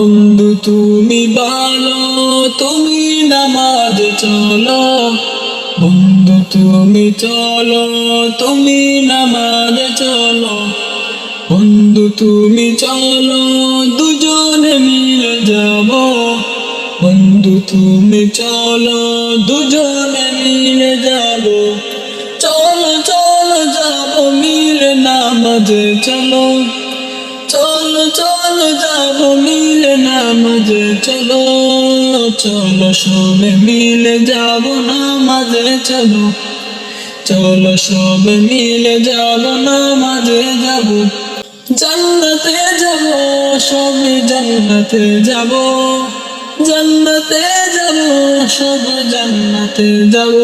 বন্ধু, তুমি ভালো তুমি নামাজ চলো। বন্ধু, তুমি চলো, তুমি নামাজ চলো। বন্ধু, তুমি চলো, দুজনে মিলে যাব। বন্ধু, তুমি চলো, দুজনে মিলে যাব। চলো চলো, যাব, মিলে নামাজে চলো। চলো যাব, মিলে নামাজে চলো চলো সবে মিলে যাব নামাজে চলো চলো সবে মিলে যাব নামাজে যাব। জান্নাতে যাব, সবে জান্নাতে যাব। জান্নাতে যাব, সব জান্নাতে যাব।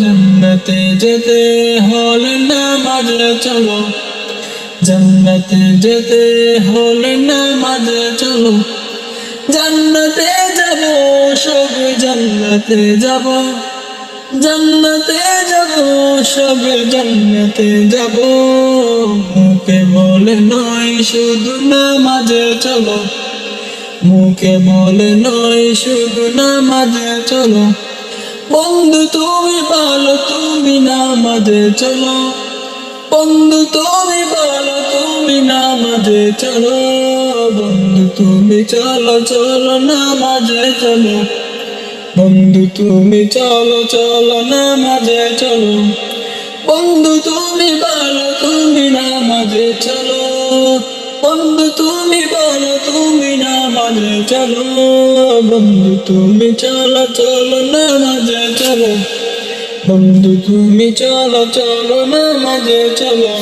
জান্নাতে যেতে হলে নামাজে চলো। জান্নাতে যেতে হলে নামাজে চলো। জান্নাতে যাব, সব জান্নাতে যাব। জান্নাতে যাব, সব জান্নাতে যাব। মুখে বলে নয়, শুধু নামাজে চলো। মুখে বলে নয়, শুধু নামাজে চলো। বন্ধু তুমি ভালো, তুমি নামাজে চলো। বন্ধু তুমি নামাজে চলো, বন্ধু তুমি চলো চলো নামাজে চলো। বন্ধু তুমি চলো চলো নামাজে চলো। বন্ধু তুমি বলো, তুমি নামাজে চলো। বন্ধু তুমি বলো, তুমি নামাজে চলো। বন্ধু তুমি চলো চলো নামাজে চলো। বন্ধু তুমি চলো চলো নামাজে চলো।